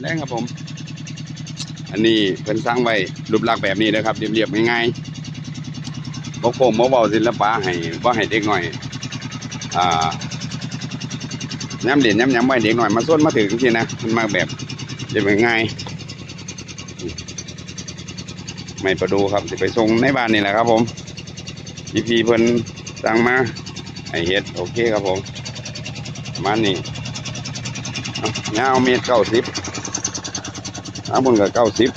แรงครับผม อันนี้เพิ่นสร้างไว้รูปลักษณ์แบบนี้นะครับเรียบๆง่ายๆบ่โค้งบ่เว้าศิลปะให้บ่ให้เด็กหน้อย อ่าย้ำเหรียญย้ำย้ำไว้เด็กหน้อยมาส่วนมาถึงทีนะมันมาแบบเรียบง่ายๆไม่ประดูครับสิไปส่งในบ้านนี่แหละครับ ผมพี่พีเพิ่นสั่งมาให้เฮ็ดโอเคครับผมมานี้เอายาวเมตรเก้าสิบ อาบุญกับเก้าสิบ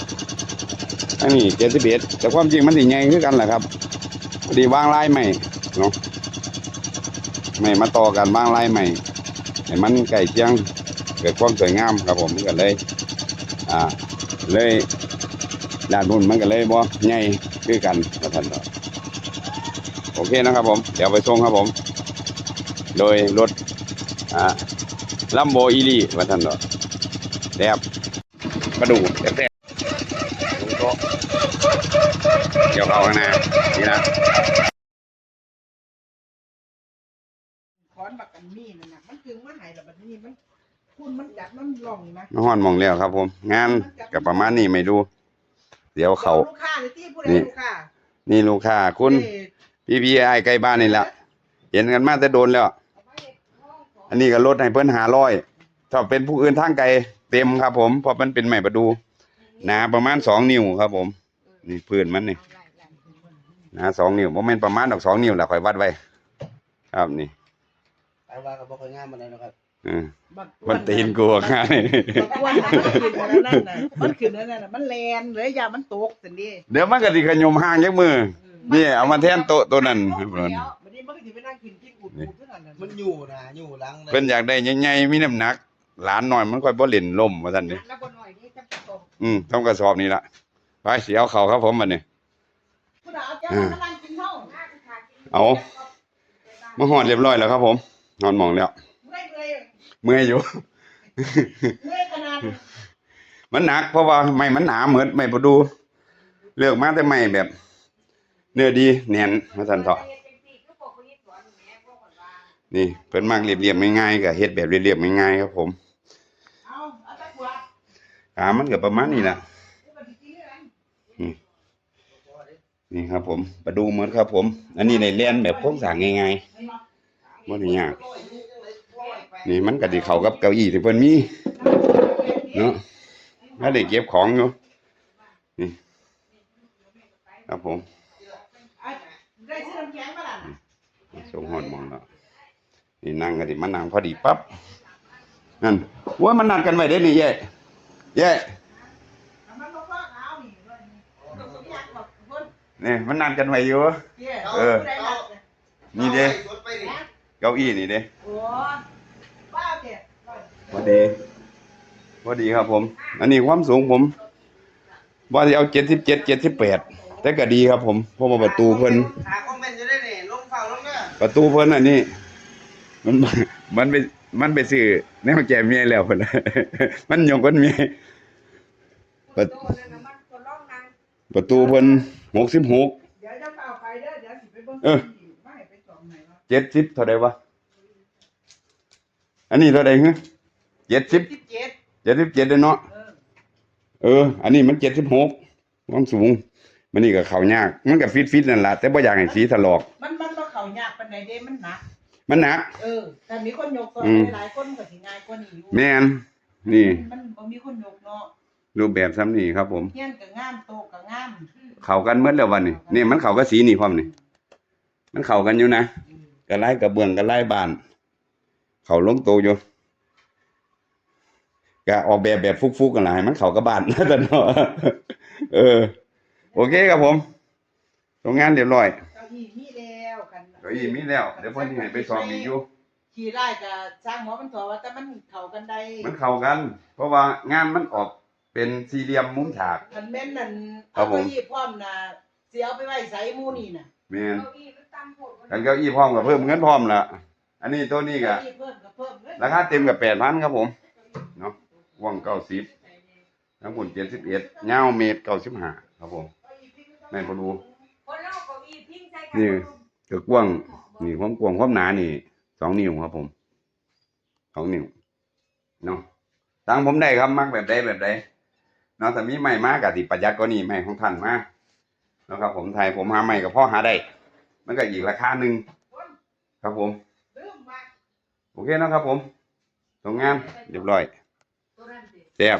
อันนี้เจ็ดสิบเอ็ดแต่ความจริงมันสิใหญ่คือกันแหละครับดีวางลายใหม่เนาะไม่มาต่อกันวางลายใหม่ให้มันใกล้เคียงเกิดความสวยงามครับผมมันก็เลยอ่าเลยด้านบุญมันก็เลยบ่ใหญ่คือกันนะท่านเนาะโอเคนะครับผม เดี๋ยวไปส่งครับผม โดยรถอ่าลัมโบอีลีว่าท่านเนาะแดบ มาดูแซ่บๆลุงโต๊ะเกี่ยวเอาข้างหน้านี่นะคอนบักกันมีนั่นน่ะมันจึงมาใหายแล้วบัดนี้มันคุณมันจัดมันหล่องนะมาฮ้อนหมองแล้วครับ ผม งานกับประมาณนี้ไม่ดู เดี๋ยวเขาลูกค้าเลยที่ผู้ใดนี่ลูกค้านี่ลูกค้าคุณเอ้ยพี่พี่ไอ้ใกล้บ้านนี่แหละเห็นกันมาแต่โดนแล้ว อันนี้ก็ลดให้เพิ่นหาร้อยถ้าเป็นผู้อื่นทางไกล เต็มครับผมเพราะมันเป็นไม้ประดูหนาประมาณสองนิ้วครับผมนี่พื้นมันนี่หนาสองนิ้วโมเมนประมาณดอกสองนิ้วแหละคอยวัดไว้ครับนี่ไปว่าก็บ่ค่อยงามปานใดนะครับอืมบักมันตีนกลัวง่ายบักอ้วนน่ะมันขึ้นแล้วนั่นน่ะมันขึ้นแล้วนั่นน่ะมันแลนเลยอย่ามันตกสันดีเดี๋ยวมันก็สิขยมห่างจักมือนี่เอามาแทนโต๊ะตัวนั้นบัดนี้มันก็สิไปนั่งกินกินอุดอุดเท่านั้นน่ะมันอยู่นะอยู่หลังเพิ่นอยากได้ใหญ่ๆมีน้ำหนัก หลานหน่อยมันค่อยบ่เล่นลมว่าซั่นนี่แล้วบ่น้อยนี่จักตกอืมต้องกระสอบนี่ล่ะไปสิเอาเข้าครับผมบัดนี้ผู้ใดเอาเจ้ามานั่งกินเฮาเอามาฮอดเรียบร้อยแล้วครับ ผมนอนหมองแล้วเมื่อยเลยเมื่อยอยู่ เมื่อยขนาดมันหนักเพราะว่าไม้มันหนาเหมือนไม้ประดู เลือกมาแต่ไม้แบบ เนื้อดีแน่นว่าซั่นเถาะนี่เพิ่นมักเรียบๆง่ายๆก็เฮ็ดแบบเรียบๆง่ายๆครับผม เอาเอาตะกวาด ขามันก็ประมาณนี้ล่ะนี่ครับ ผมประดูเหมือนครับ ผม อันนี้ในเลียนแบบโครงสางง่ายเห็นบ่ๆบ่ได้ยากนี่มันก็สิเขากับเก้าอี้ที่เพิ่นมีเนาะถ้าได้เก็บของอยู่นี่ครับผมอะได้ซื้อน้ำแข็งมาล่ะน่ะส่งฮอดมองแล้วนี่นั่งก็สิมานั่งพอดีปั๊บนั่นว่ามันนัดกันไว้เด้นี่เย่ เย่เอามันบ่พอเอานี่ด้วยนี่อยากบอกเพิ่นนี่มันนัดกันไว้อยู่เย้เออผู้ใดนัดเนี่ยนี่เด้สดไปดิเก้าอี้นี่เด้โอ้บ้าเจ็ดพอดีพอดีครับผม อันนี้ความสูงผมว่าจะเอาเจ็ดสิบเจ็ดเจ็ดสิบแปดแต่ก็ดีครับผมเพราะว่าประตูเพิ่นหาคอมเมนต์อยู่ได้นี่ลงเฝ้าลงเด้อประตูเพิ่นอันนี้ มันมันไป มันไปซื้อแนวแก่เมียแล้วเพิ่นมันยกคนเมียประประตูเพิ่นหกสิบหกเดี๋ยวจะเอาไปเด้อเดี๋ยวสิไปเบิ่งเออไม่ให้ไปส่องไหนวะเจ็ดสิบเท่าใดวะอันนี้เท่าใดฮะเจ็ดสิบสิบเจ็ดเจ็ดสิบเจ็ดเนาะเออเออ อันนี้มันเจ็ดสิบหกความสูง มันนี่ก็เขายาก มันก็ฟิตฟิตๆนั่นแหละแต่บ่อยากให้สีถลอก มันมันบ่เข้ายากปานใดเด้มันหนัก มันหนัก เออแต่มีคนยกก่อนอืม หลายๆคนก็สิง่ายกว่านี้อยู่แม่นนี่ มันบ่มีคนยกเนาะรูปแบบซ้ำนี่ครับ ผม เฮียนก็งามโตะก็งามเข้ากันเมื่อแล้ววันนี้นี่มันเข้ากับสีนี่พร้อมนี่มันเข้ากันอยู่นะอืมกระไล่กระเบื้องกระไล่บาน เขาลงโตอยู่ก็ออกแบบแบบฟุกๆกันหลายมันเข้ากับบ้านแต่เนาะเออ โอเคครับผมตรงงานเรียบร้อย เก้าอี้มีแล้วกันเก้าอี้มีแล้ว เดี๋ยวเพิ่นสิให้ไปซ้อมอีกอยู่ขี่ไล่ก็สร้างหมอมันสอว่าแต่มันเข้ากันได้มันเข้ากัน เพราะว่างานมันออกเป็นสี่เหลี่ยมมุมฉากคันแม่นนั่นครัเอาบผมเก้าอี้พร้อมน่ะสิเอาไปไว้ไสหมู่นี่น่ะแม่นกันเก้าอี้พร้อมกับเพิ่มเงินพร้อมละอันนี้ตัวนี้ก็เก้าอี้เพิ่มก็เพิ่มเงินราคาเต็มกับแปดพันครับผมเนาะกว่างเก้าสิบทั้งหมดเจ็ดสิบเอ็ดยาวเมตรเก้าสิบห้าครับผมแม่นพอดูนี่ก็ก ว้างนี่ความกว้างความหนานี่สองนิ้วครับผมสองนิ้วเนาะสสั่งผมได้ครับมักแบบใดแบบใดเนาะแต่มีใหม่มากกับติประหยัดก็นี่ใหม่ของท่านมาเนาะครับผมไทยผมหาใหม่กับพ่อหาได้มันก็อีกราคาหนึ่งครับผมโอเคนะครับผมตรงงานเรียบร้อยตัวนั้นสิแซ่บ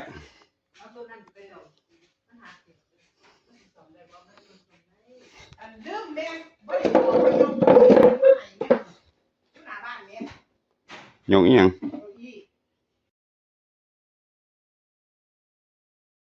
เอาตัวนั้นไปเอามันหาสิมันสิสอนได้บ่มันสิสอนได้ อันลืมแม่บ่ได้บอกว่า ยกอีหยัง